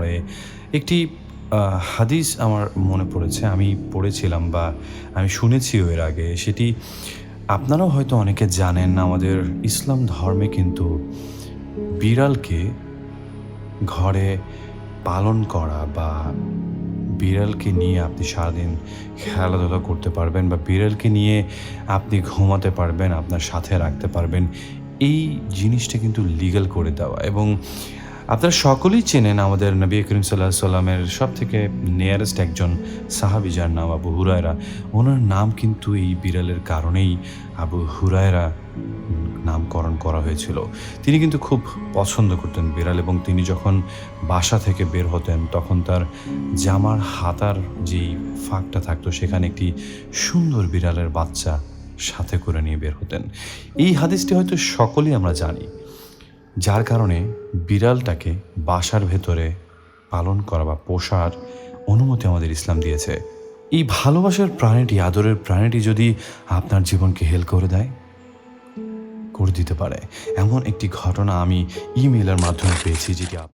পরে একটি হাদিস আমার মনে পড়েছে, আমি পড়েছিলাম বা আমি শুনেছিও এর আগে। সেটি আপনারাও হয়তো অনেকে জানেন, আমাদের ইসলাম ধর্মে কিন্তু বিড়ালকে ঘরে পালন করা বা বিড়ালকে নিয়ে আপনি সারাদিন খেলাধুলা করতে পারবেন বা বিড়ালকে নিয়ে আপনি ঘুমাতে পারবেন, আপনার সাথে রাখতে পারবেন, এই জিনিসটা কিন্তু লিগাল করে দেওয়া এবং আপনারা সকলেই চেনেন আমাদের নবী করিম সাল্লাহ সাল্লামের সব থেকে নিয়ারেস্ট একজন সাহাবি যার নাম আবু হুরায়রা। ওনার নাম কিন্তু এই বিড়ালের কারণেই আবু হুরায়রা নামকরণ করা হয়েছিল। তিনি কিন্তু খুব পছন্দ করতেন বিড়াল এবং তিনি যখন বাসা থেকে বের হতেন, তখন তার জামার হাতার যেই ফাঁকটা থাকতো, সেখানে একটি সুন্দর বিড়ালের বাচ্চা সাথে করে নিয়ে বের হতেন। এই হাদিসটি হয়তো সকলেই আমরা জানি। যার কারণে বিড়ালটাকে বাসার ভেতরে পালন করা বা পোষার অনুমতি আমাদের ইসলাম দিয়েছে। এই ভালোবাসার প্রাণীটি, আদরের প্রাণীটি যদি আপনার জীবনকে হেল করে দেয়, করে দিতে পারে। এমন একটি ঘটনা আমি ইমেলের মাধ্যমে পেয়েছি যেটি